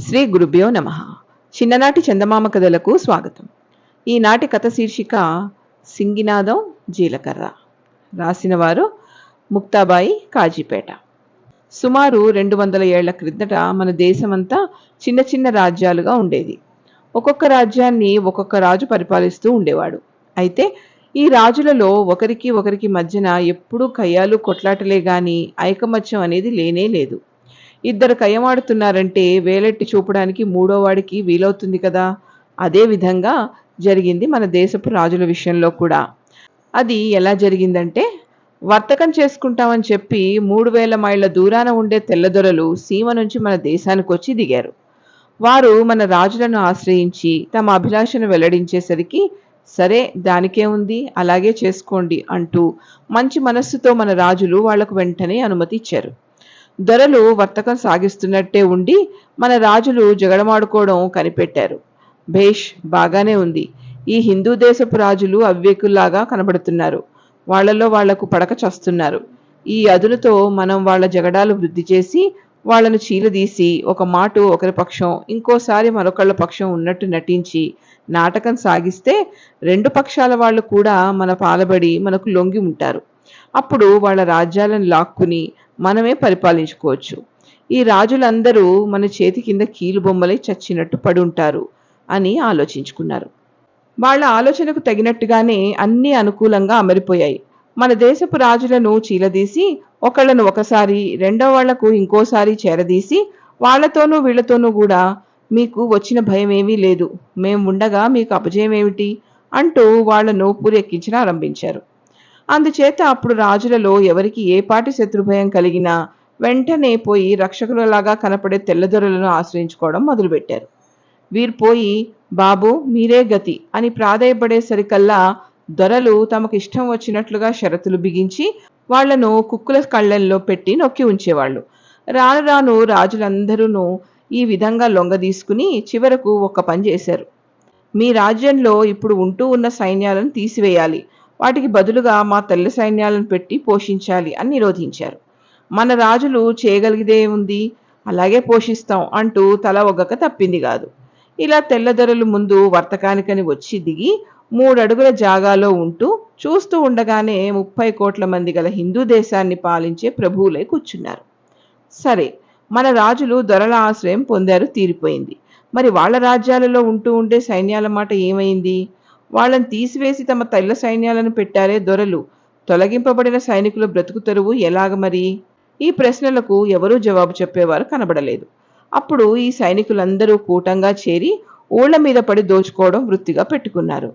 శ్రీ గురుభ్యో నమ. చిన్ననాటి చందమామ కథలకు స్వాగతం. ఈనాటి కథ శీర్షిక సింగినాదం జీలకర్ర. రాసిన వారు ముక్తాబాయి కాజీపేట. సుమారు రెండు వందల ఏళ్ళ క్రిందట మన దేశమంతా చిన్న చిన్న రాజ్యాలుగా ఉండేది. ఒక్కొక్క రాజ్యాన్ని ఒక్కొక్క రాజు పరిపాలిస్తూ ఉండేవాడు. అయితే ఈ రాజులలో ఒకరికి ఒకరికి మధ్యన ఎప్పుడూ కయ్యాలు కొట్లాటలే గాని ఐకమత్యం అనేది లేనే లేదు. ఇద్దరు కయ్యమాడుతున్నారంటే వేలెట్టి చూపడానికి మూడోవాడికి వీలవుతుంది కదా. అదే విధంగా జరిగింది మన దేశపు రాజుల విషయంలో కూడా. అది ఎలా జరిగిందంటే వర్తకం చేసుకుంటామని చెప్పి మూడు వేల మైళ్ళ దూరాన ఉండే తెల్లదొరలు సీమ నుంచి మన దేశానికి వచ్చి దిగారు. వారు మన రాజులను ఆశ్రయించి తమ అభిలాషను వెల్లడించేసరికి సరే దానికే ఉంది అలాగే చేసుకోండి అంటూ మంచి మనస్సుతో మన రాజులు వాళ్ళకు వెంటనే అనుమతి ఇచ్చారు. దొరలు వర్తకం సాగిస్తున్నట్టే ఉండి మన రాజులు జగడమాడుకోవడం కనిపెట్టారు. భేష్ బాగానే ఉంది. ఈ హిందూ దేశపు రాజులు అవివేకుల్లాగా కనబడుతున్నారు. వాళ్ళలో వాళ్ళకు పడక చస్తున్నారు. ఈ అదునుతో మనం వాళ్ళ జగడాలు వృద్ధి చేసి వాళ్ళను చీలదీసి ఒక మాటు ఒకరి పక్షం ఇంకోసారి మరొకళ్ళ పక్షం ఉన్నట్టు నటించి నాటకం సాగిస్తే రెండు పక్షాల వాళ్ళు కూడా మన పాలబడి మనకు లొంగి ఉంటారు. అప్పుడు వాళ్ళ రాజ్యాలను లాక్కుని మనమే పరిపాలించుకోవచ్చు. ఈ రాజులందరూ మన చేతి కింద కీలు బొమ్మలై చచ్చినట్టు పడుంటారు అని ఆలోచించుకున్నారు. వాళ్ళ ఆలోచనకు తగినట్టుగానే అన్నీ అనుకూలంగా అమరిపోయాయి. మన దేశపు రాజులను చీలదీసి ఒకళ్ళను ఒకసారి రెండో వాళ్ళకు ఇంకోసారి చేరదీసి వాళ్ళతోనూ వీళ్ళతోనూ కూడా మీకు వచ్చిన భయం ఏమీ లేదు. మేం ఉండగా మీకు అపజయం ఏమిటి అంటూ వాళ్ళను పూరెక్కించిన ఆరంభించారు. అందుచేత అప్పుడు రాజులలో ఎవరికి ఏ పాటి శత్రుభయం కలిగినా వెంటనే పోయి రక్షకులలాగా కనపడే తెల్లదొరలను ఆశ్రయించుకోవడం మొదలుపెట్టారు. వీరు పోయి బాబు మీరే గతి అని ప్రాధాయపడేసరికల్లా దొరలు తమకు ఇష్టం వచ్చినట్లుగా షరతులు బిగించి వాళ్ళను కుక్కుల కళ్ళల్లో పెట్టి నొక్కి ఉంచేవాళ్ళు రాను రాను రాజులందరూ ఈ విధంగా లొంగదీసుకుని చివరకు ఒక పని చేశారు. మీ రాజ్యంలో ఇప్పుడు ఉంటూ ఉన్న సైన్యాలను తీసివేయాలి. వాటికి బదులుగా మా తెల్ల సైన్యాలను పెట్టి పోషించాలి అని నిరోధించారు. మన రాజులు చేయగలిగిదే ఉంది అలాగే పోషిస్తాం అంటూ తల ఒగ్గక తప్పింది కాదు. ఇలా తెల్లదొరలు ముందు వర్తకానికని వచ్చి దిగి మూడడుగుల జాగాలో ఉంటూ చూస్తూ ఉండగానే ముప్పై కోట్ల మంది గల హిందూ దేశాన్ని పాలించే ప్రభువులై కూర్చున్నారు. సరే మన రాజులు దొరల ఆశ్రయం పొందారు తీరిపోయింది. మరి వాళ్ళ రాజ్యాలలో ఉంటూ ఉండే సైన్యాల మాట ఏమైంది? వాళ్ళని తీసివేసి తమ తైల సైన్యాలను పెట్టారే దొరలు. తొలగింపబడిన సైనికుల బ్రతుకు తెరువు ఎలాగ మరి? ఈ ప్రశ్నలకు ఎవరూ జవాబు చెప్పేవారు కనబడలేదు. అప్పుడు ఈ సైనికులందరూ కూటంగా చేరి ఊళ్ళ మీద పడి దోచుకోవడం వృత్తిగా పెట్టుకున్నారు.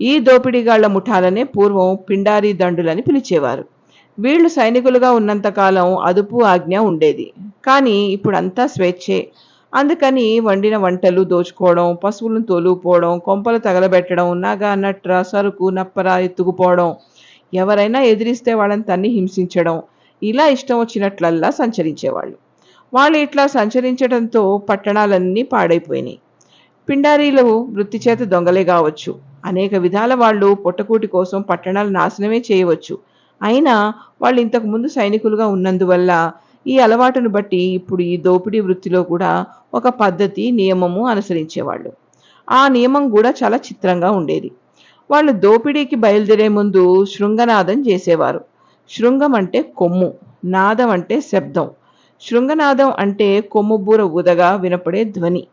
ఈ దోపిడీగాళ్ళ ముఠాలనే పూర్వం పిండారీ దండులని పిలిచేవారు. వీళ్ళు సైనికులుగా ఉన్నంతకాలం అదుపు ఆజ్ఞ ఉండేది. కానీ ఇప్పుడంతా స్వేచ్ఛే. అందుకని వండిన వంటలు దోచుకోవడం పశువులను తోలుకుపోవడం కొంపలు తగలబెట్టడం నాగా నట్ర సరుకు నప్పర ఎత్తుకుపోవడం ఎవరైనా ఎదిరిస్తే వాళ్ళని తన్ని హింసించడం ఇలా ఇష్టం వచ్చినట్లల్లా సంచరించేవాళ్ళు. వాళ్ళు ఇట్లా సంచరించడంతో పట్టణాలన్నీ పాడైపోయినాయి. పిండారీలు వృత్తి చేత దొంగలే కావచ్చు. అనేక విధాల వాళ్ళు పొట్టకూటి కోసం పట్టణాలు నాశనమే చేయవచ్చు. అయినా వాళ్ళు ఇంతకుముందు సైనికులుగా ఉన్నందువల్ల ఈ అలవాటును బట్టి ఇప్పుడు ఈ దోపిడీ వృత్తిలో కూడా ఒక పద్ధతి నియమము అనుసరించేవాళ్ళు. ఆ నియమం కూడా చాలా చిత్రంగా ఉండేది. వాళ్ళు దోపిడీకి బయలుదేరే ముందు శృంగనాదం చేసేవారు. శృంగం అంటే కొమ్ము నాదం అంటే శబ్దం. శృంగనాదం అంటే కొమ్ము బూర ఊదగా వినపడే ధ్వని.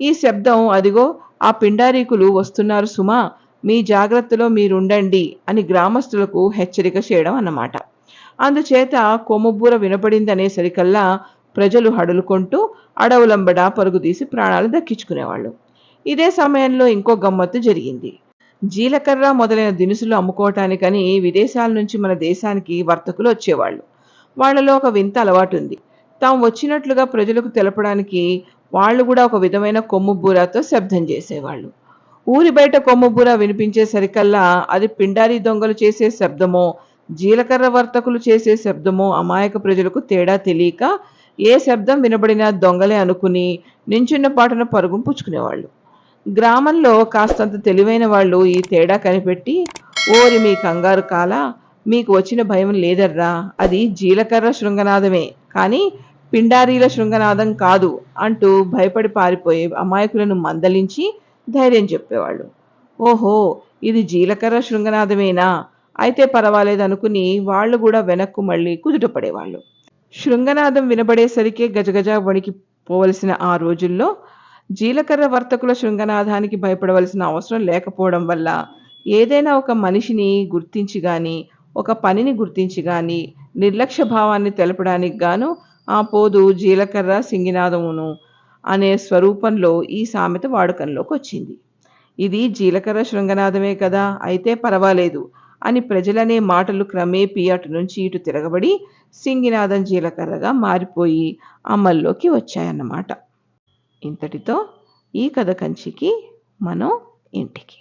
ఈ శబ్దం అదిగో ఆ పిండారీకులు వస్తున్నారు సుమా మీ జాగ్రత్తలో మీరుండండి అని గ్రామస్తులకు హెచ్చరిక చేయడం అన్నమాట. అందుచేత కొమ్ముబూర వినపడిందనేసరికల్లా ప్రజలు హడులుకుంటూ అడవులంబడ పరుగుదీసి ప్రాణాలు దక్కించుకునేవాళ్ళు. ఇదే సమయంలో ఇంకో గమ్మత్తు జరిగింది. జీలకర్ర మొదలైన దినుసులు అమ్ముకోవటానికని విదేశాల నుంచి మన దేశానికి వర్తకులు వచ్చేవాళ్ళు. వాళ్ళలో ఒక వింత అలవాటు ఉంది తాము వచ్చినట్లుగా ప్రజలకు తెలపడానికి వాళ్ళు కూడా ఒక విధమైన కొమ్ము బూరాతో శబ్దం చేసేవాళ్ళు. ఊరి బయట కొమ్ము బూర వినిపించేసరికల్లా అది పిండారీ దొంగలు చేసే శబ్దమో జీలకర్ర వర్తకులు చేసే శబ్దమో అమాయక ప్రజలకు తేడా తెలియక ఏ శబ్దం వినబడినా దొంగలే అనుకుని నించున్న పాటను పరుగును పుచ్చుకునేవాళ్ళు గ్రామంలో కాస్తంత తెలివైన వాళ్ళు ఈ తేడా కనిపెట్టి ఓరి మీ కంగారు కాల మీకు వచ్చిన భయం లేదర్రా అది జీలకర్ర శృంగనాదమే కానీ పిండారీల శృంగనాదం కాదు అంటూ భయపడి పారిపోయే అమాయకులను మందలించి ధైర్యం చెప్పేవాళ్ళు. ఓహో ఇది జీలకర్ర శృంగనాదమేనా? అయితే పర్వాలేదు అనుకుని వాళ్ళు కూడా వెనక్కు మళ్ళీ కుదుట పడేవాళ్ళు. శృంగనాదం వినబడేసరికే గజగజ వణికి పోవలసిన ఆ రోజుల్లో జీలకర్ర వర్తకుల శృంగనాదానికి భయపడవలసిన అవసరం లేకపోవడం వల్ల ఏదైనా ఒక మనిషిని గుర్తించి గాని ఒక పనిని గుర్తించి గాని నిర్లక్ష్య భావాన్ని తెలపడానికి గాను ఆ పోదు జీలకర్ర సింగినాదమును అనే స్వరూపంలో ఈ సామెత వాడుకంలోకి వచ్చింది ఇది జీలకర్ర శృంగనాదమే కదా అయితే పర్వాలేదు. అని ప్రజలనే మాటలు క్రమేపీ అటు నుంచి ఇటు తిరగబడి సింగినాదం జీలకర్రగా మారిపోయి అమల్లోకి వచ్చాయన్నమాట. ఇంతటితో ఈ కథ కంచికి మనం ఇంటికి.